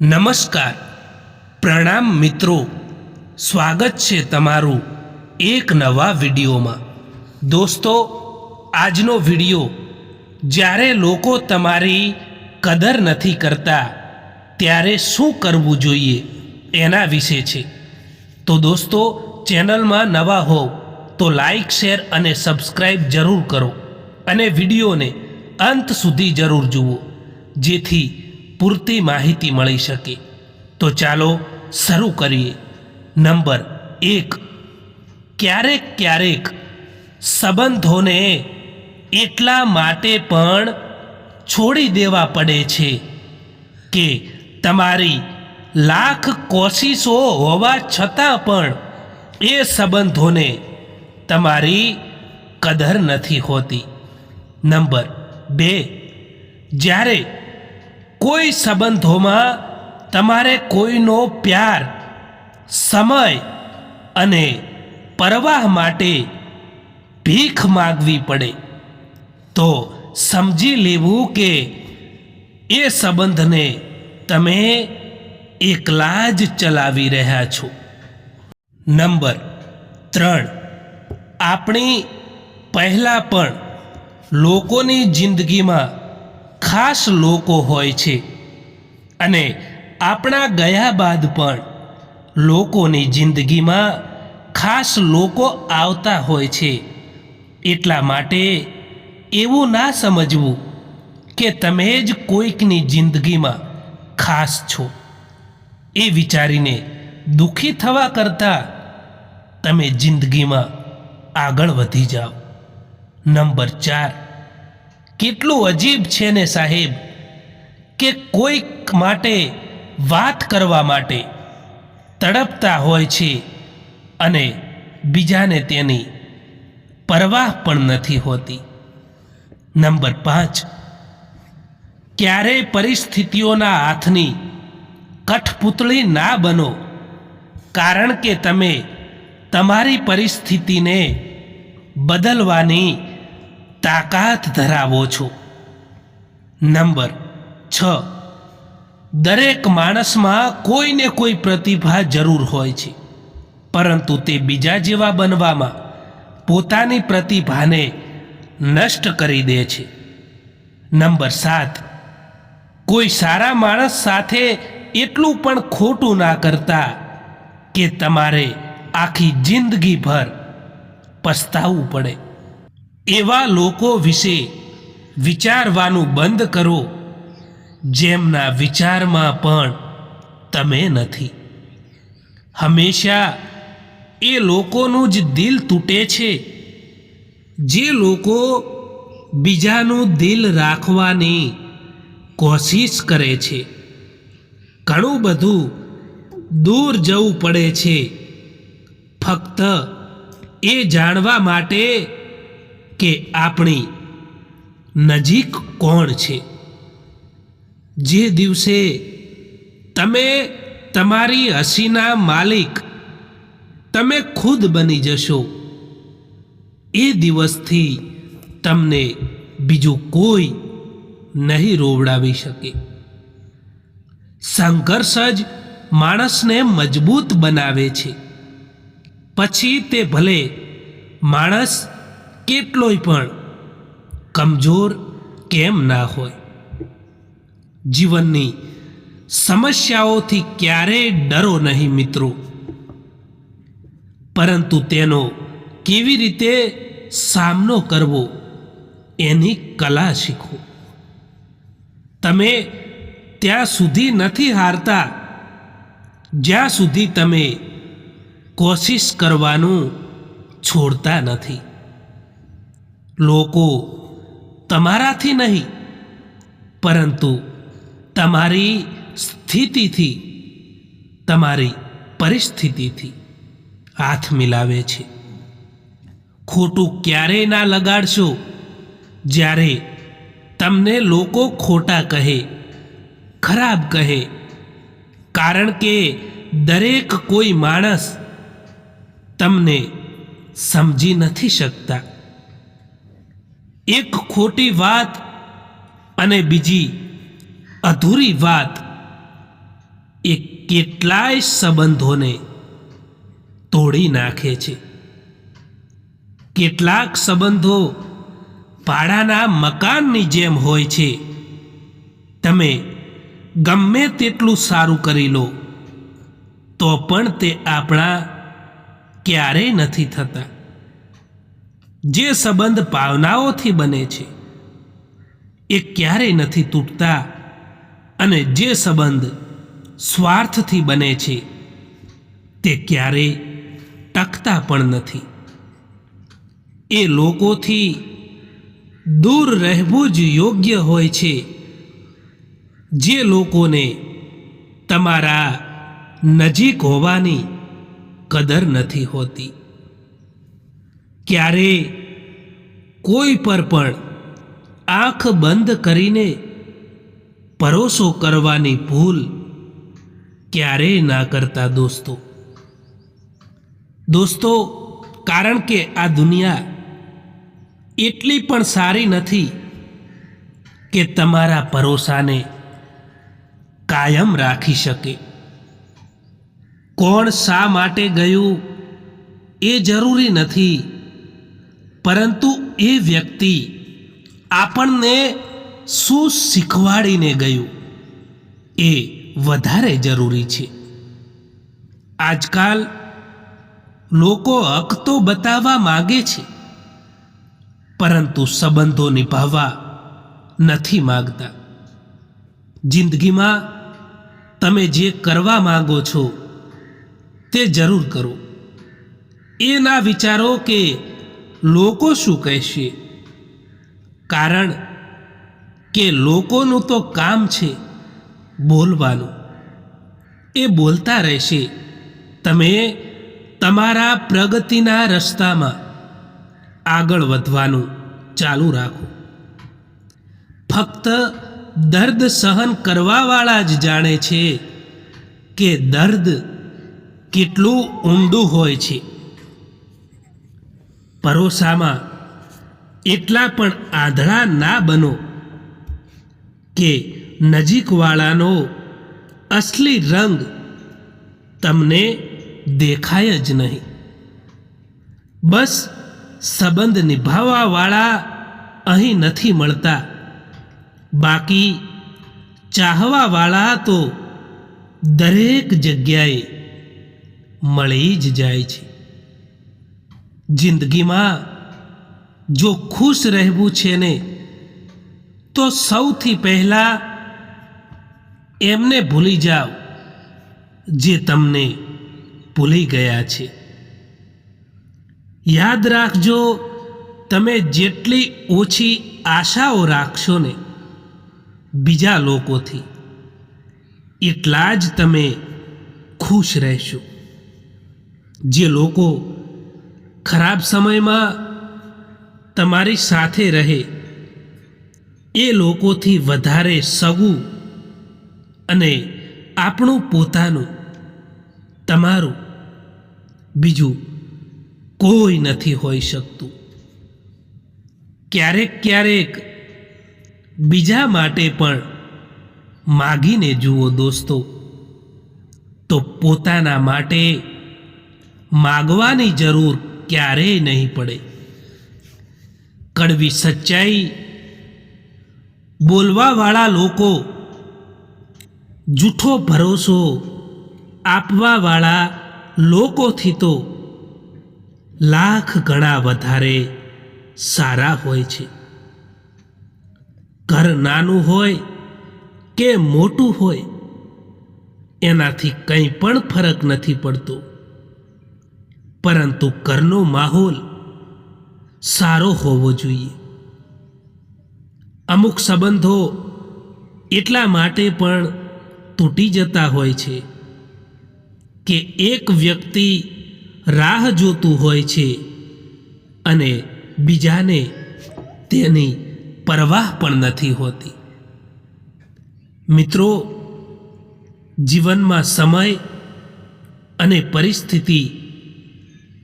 નમસ્કાર. પ્રણામ મિત્રો. સ્વાગત છે તમારું એક નવા વિડીયોમાં. દોસ્તો, આજનો વીડિયો, જ્યારે લોકો તમારી કદર નથી કરતા, ત્યારે શું કરવું જોઈએ એના વિશે છે. તો દોસ્તો, ચેનલમાં નવા હોવ તો લાઈક, શેર અને સબસ્ક્રાઈબ જરૂર કરો. અને વિડીયોને અંત સુધી જરૂર જુઓ. જેથી પૂરતી માહિતી મળી શકે. તો ચાલો શરૂ કરીએ. નંબર એક. ક્યારેક ક્યારેક સંબંધોને એટલા માટે પણ છોડી દેવા પડે છે કે તમારી લાખ કોશિશો હોવા છતાં પણ એ સંબંધોને તમારી કદર નથી હોતી. નંબર બે. જ્યારે કોઈ સંબંધોમાં તમારે કોઈનો પ્યાર, સમય અને પરવાહ માટે ભીખ માગવી પડે. તો સમજી લેવું કે એ સંબંધને તમે એકલા જ ચલાવી રહ્યા છો. નંબર ત્રણ. આપણી પહેલાં પણ લોકોની જિંદગીમાં ખાસ લોકો હોય છે. અને આપણા ગયા બાદ પણ લોકોની જિંદગીમાં ખાસ લોકો આવતા હોય છે. એટલા માટે એવું ના સમજવું કે તમે જ કોઈકની જિંદગીમાં ખાસ છો. એ વિચારીને દુઃખી થવા કરતાં તમે જિંદગીમાં આગળ વધી જાઓ. નંબર ચાર કેટલું અજીબ છે ને સાહેબ કે કોઈક માટે વાત કરવા માટે તડપતા હોય છે અને બીજાને તેની પરવાહ પણ નથી હોતી. નંબર પાંચ. ક્યારેય પરિસ્થિતિઓના હાથની કઠપૂતળી ના બનો કારણ કે તમે તમારી પરિસ્થિતિને બદલવાની તાકાત ધરાવો છો. નંબર છ. દરેક માણસમાં કોઈને કોઈ પ્રતિભા જરૂર હોય છે. પરંતુ તે બીજા જેવા બનવામાં પોતાની પ્રતિભાને નષ્ટ કરી દે છે. નંબર સાત. કોઈ સારા માણસ સાથે એટલું પણ ખોટું ના કરતા કે તમારે આખી જિંદગીભર પસ્તાવવું પડે. એવા લોકો વિશે વિચારવાનું બંધ કરો, જેમના વિચારમાં પણ તમે નથી. હંમેશા એ લોકોનું જ દિલ તૂટે છે, જે લોકો બીજાનું દિલ રાખવાની કોશિશ કરે છે. ઘણું બધું દૂર જવું પડે છે, ફક્ત એ જાણવા માટે કે આપણી નજીક કોણ છે? જે દિવસે તમે તમારી હસીના માલિક, તમે ખુદ બની જશો, એ દિવસથી તમને બીજું કોઈ નહીં રોવડાવી શકે. સંઘર્ષ જ માણસને મજબૂત બનાવે છે. પછી તે ભલે માણસ કેટલોય પણ કમજોર કેમ ના હોય? જીવનની સમસ્યાઓથી ક્યારેય ડરો નહીં મિત્રો. પરંતુ તેનો કેવી રીતે સામનો કરવો એની કલા શીખો. તમે ત્યાં સુધી નથી હારતા, જ્યાં સુધી તમે કોશિશ કરવાનું છોડતા નથી. લોકો તમારાથી નહીં, પરંતુ તમારી સ્થિતિથી, તમારી પરિસ્થિતિથી હાથ મિલાવે છે. ખોટું ક્યારેય ના લગાડશો જ્યારે તમને લોકો ખોટા કહે, ખરાબ કહે, કારણ કે દરેક કોઈ માણસ તમને સમજી નથી શકતા. એક ખોટી વાત અને બીજી અધૂરી વાત એ કેટલાય સંબંધોને તોડી નાખે છે. કેટલાક સંબંધો ભાડાના મકાનની જેમ હોય છે. તમે ગમે તેટલું સારું કરી લો, તો પણ તે આપણા ક્યારેય નથી થતા. જે સંબંધ ભાવનાઓથી બને છે, એ ક્યારેય નથી તૂટતા અને જે સંબંધ સ્વાર્થથી બને છે, તે ક્યારેય ટકતા પણ નથી. એ લોકોથી દૂર રહેવું જ યોગ્ય હોય છે, જે લોકોને તમારા નજીક હોવાની કદર નથી હોતી. ક્યારે કોઈ પર પણ આંખ બંધ કરીને ભરોસો કરવાની ભૂલ ક્યારેય ના કરતા દોસ્તો. દોસ્તો, કારણ કે આ દુનિયા એટલી પણ સારી નથી કે તમારા ભરોસાને કાયમ રાખી શકે. કોણ શા માટે ગયું એ જરૂરી નથી, પરંતુ એ વ્યક્તિ આપણને શું શીખવાડીને ગયું એ વધારે જરૂરી છે. આજકાલ લોકો હક તો બતાવવા માગે છે, પરંતુ સંબંધો નિભાવવા નથી માગતા. જિંદગીમાં તમે જે કરવા માગો છો તે જરૂર કરો. એ ના વિચારો કે લોકો શું કહેશે? કારણ કે લોકોનું તો કામ છે બોલવાનું. એ બોલતા રહેશે. તમે તમારા પ્રગતિના રસ્તામાં આગળ વધવાનું ચાલુ રાખો. ફક્ત દર્દ સહન કરવાવાળા જ જાણે છે કે દર્દ કેટલું ઊંડું હોય છે. પરોસામાં એટલા પણ આંધળા ના બનો કે નજીકવાળાનો અસલી રંગ તમને દેખાય જ નહીં. બસ સંબંધ નિભાવવાવાળા અહીં નથી મળતા. બાકી ચાહવાવાળા તો દરેક જગ્યાએ મળી જ જાય છે. જિંદગીમાં જો ખુશ રહેવું છે ને, તો સૌથી પહેલાં એમને ભૂલી જાઓ જે તમને ભૂલી ગયા છે. યાદ રાખજો, તમે જેટલી ઓછી આશાઓ રાખશો ને બીજા લોકોથી, એટલા જ તમે ખુશ રહેશો. જે લોકો ખરાબ સમયમાં તમારી સાથે રહે. એ લોકોથી વધારે સગું અને આપણું પોતાનું, તમારું, બીજું કોઈ નથી હોઈ શકતું. ક્યારેક ક્યારેક બીજા માટે પણ માગીને જુઓ દોસ્તો, તો પોતાના માટે માગવાની જરૂર ક્યારેય નહીં પડે. કડવી સચ્ચાઈ બોલવાવાળા લોકો જૂઠો ભરોસો આપવાવાળા લોકોથી તો લાખ ગણા વધારે સારા હોય છે. ઘર નાનું હોય કે મોટું હોય, એનાથી કંઈ પણ ફરક નથી પડતો. પરંતુ ઘરનો માહોલ સારો હોવો જોઈએ. અમુક સંબંધો એટલા માટે પણ તૂટી જતા હોય છે કે એક વ્યક્તિ રાહ જોતું હોય છે અને બીજાને તેની પરવાહ પણ નથી હોતી. મિત્રો, જીવનમાં સમય અને પરિસ્થિતિ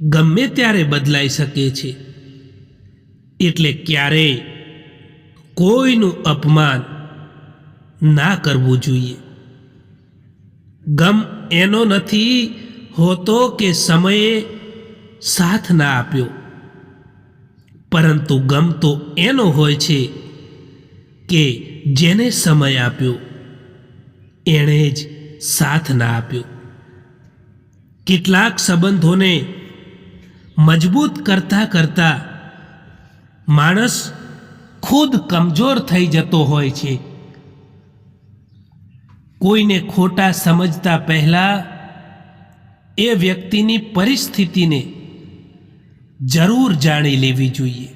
ગમે ત્યારે બદલાઈ શકે છે. એટલે ક્યારેય કોઈનું અપમાન ના કરવું જોઈએ. ગમ એનો નથી હોતો કે સમયે સાથ ના આપ્યો. પરંતુ ગમ તો એનો હોય છે કે જેને સમય આપ્યો, એણે જ સાથ ના આપ્યો. કેટલાક સંબંધોને મજબૂત કરતા કરતા માણસ ખુદ કમજોર થઈ જતો હોય છે. કોઈને ખોટા સમજતા પહેલાં એ વ્યક્તિની પરિસ્થિતિને જરૂર જાણી લેવી જોઈએ.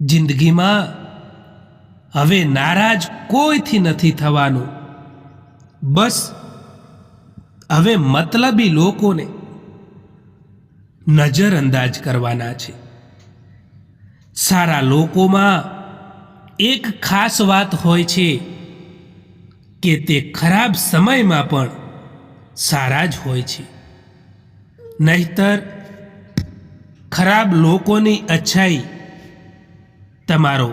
જિંદગીમાં હવે નારાજ કોઈથી નથી થવાનું? બસ હવે મતલબી લોકોને નજરઅંદાજ કરવાના છે. સારા લોકોમાં એક ખાસ વાત હોય છે કે તે ખરાબ સમયમાં પણ સારા જ હોય છે. નહીતર, ખરાબ લોકોની અચ્છાઈ તમારો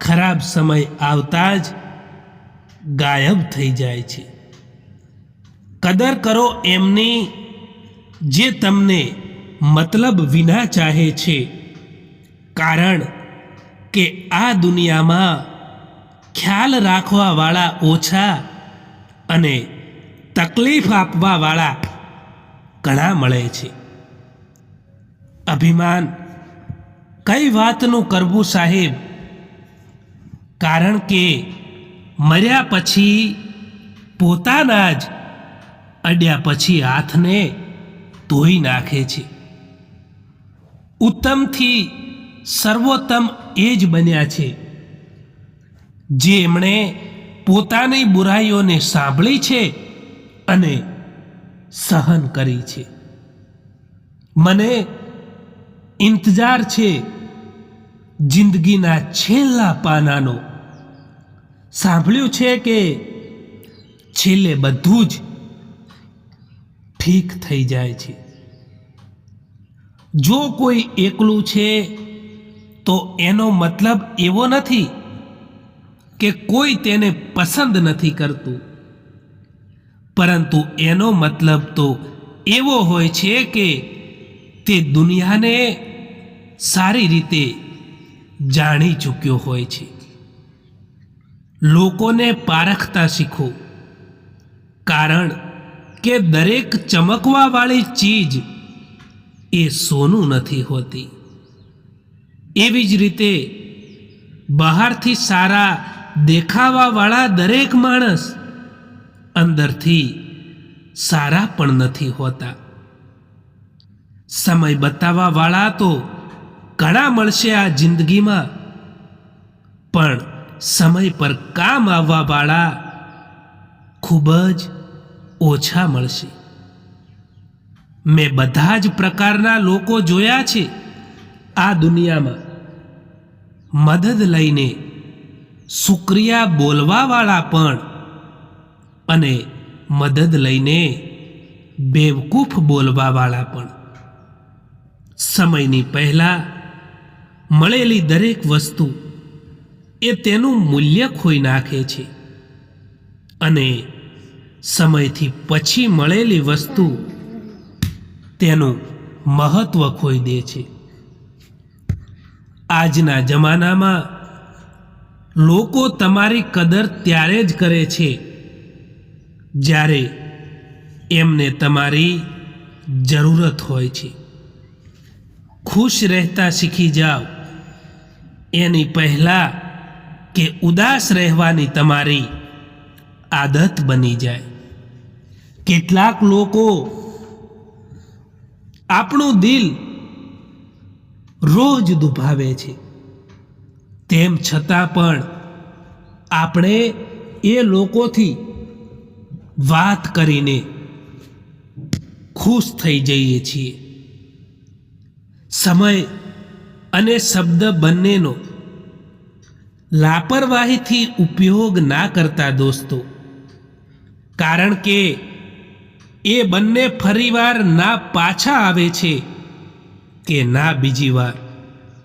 ખરાબ સમય આવતા જ ગાયબ થઈ જાય છે. કદર કરો એમની જે તમને મતલબ વિના ચાહે છે. કારણ કે આ દુનિયામાં ખ્યાલ રાખવાવાળા ઓછા અને તકલીફ આપવાવાળા ઘણા મળે છે. અભિમાન કઈ વાતનું કરવું સાહેબ? કારણ કે મર્યા પછી પોતાના જ અડ્યા પછી હાથને ધોઈ નાખે છે. ઉત્તમથી સર્વોત્તમ એ જ બન્યા છે. જે એમણે પોતાની બુરાઈઓને સાંભળી છે અને સહન કરી છે. મને ઇંતજાર છે જિંદગીના છેલ્લા પાનાનો. સાંભળ્યું છે કે છેલ્લે બધું જ ઠીક થઈ જાય છે. જો કોઈ એકલું છે, તો એનો મતલબ એવો નથી કે કોઈ તેને પસંદ નથી કરતું. પરંતુ એનો મતલબ તો એવો હોય છે કે તે દુનિયાને સારી રીતે જાણી ચૂક્યો હોય છે. લોકોને પારખતા શીખો, કારણ કે દરેક ચમકવાવાળી ચીજ એ સોનું નથી હોતી. એવી જ રીતે બહારથી સારા દેખાવાવાળા દરેક માણસ અંદરથી સારા પણ નથી હોતા. સમય બતાવવાવાળા તો ઘણા મળશે આ જિંદગીમાં, પણ સમય પર કામ આવવાવાળા ખૂબ જ ઓછા મળશે. મેં બધા જ પ્રકારના લોકો જોયા છે આ દુનિયામાં. મદદ લઈને શુક્રિયા બોલવાવાળા પણ અને મદદ લઈને બેવકૂફ બોલવાવાળા પણ. સમયની પહેલાં મળેલી દરેક વસ્તુ એ તેનું મૂલ્ય ખોઈ નાખે છે અને સમયથી પછી મળેલી વસ્તુ તેનું મહત્ત્વ ખોઈ દે છે. આજના જમાનામાં લોકો તમારી કદર ત્યારે જ કરે છે જ્યારે એમને તમારી જરૂરત હોય છે. ખુશ રહેતા શીખી જાઓ. એની પહેલાં કે ઉદાસ રહેવાની તમારી આદત બની જાય. કેટલાક લોકો આપણું દિલ રોજ દુભાવે છે. તેમ છતાં પણ આપણે એ લોકોથી વાત કરીને ખુશ થઈ જઈએ છીએ. સમય અને શબ્દ બંનેનો લાપરવાહીથી ઉપયોગ ના કરતા દોસ્તો. કારણ કે એ બંને ફરીવાર ના પાછા આવે છે કે ના બીજી વાર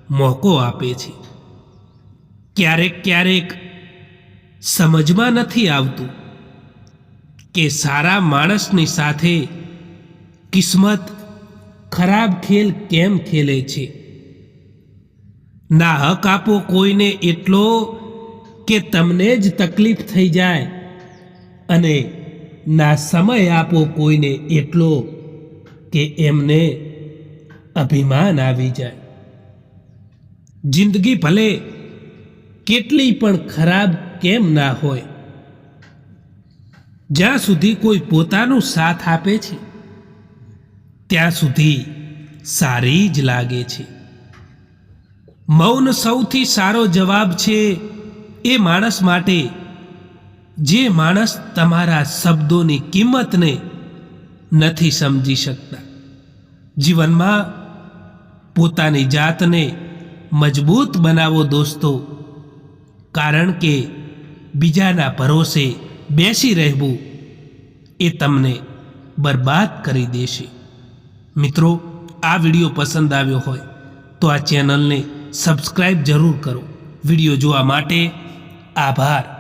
મોકો આપે છે. ક્યારેક ક્યારેક સમજમાં નથી આવતું કે સારા માણસની સાથે કિસ્મત ખરાબ ખેલ કેમ ખેલે છે. ના હક આપો કોઈને એટલો કે તમને જ તકલીફ થઈ જાય અને ના સમય આપો કોઈને એટલો કે એમને અભિમાન આવી જાય. જિંદગી ભલે કેટલી પણ ખરાબ કેમ ના હોય, જ્યાં સુધી કોઈ પોતાનો સાથ આપે છે, ત્યાં સુધી સારી જ લાગે છે. મૌન સૌથી સારો જવાબ છે એ માણસ માટે જે માણસ તમારા શબ્દોની કિંમતને નથી સમજી શકતા. જીવનમાં પોતાની જાતને મજબૂત બનાવો દોસ્તો, કારણ કે બીજાના ભરોસે બેસી રહેવું એ તમને બરબાદ કરી દેશે. મિત્રો, આ વીડિયો પસંદ આવ્યો હોય તો આ ચેનલને સબસ્ક્રાઈબ જરૂર કરો. વીડિયો જોવા માટે આભાર.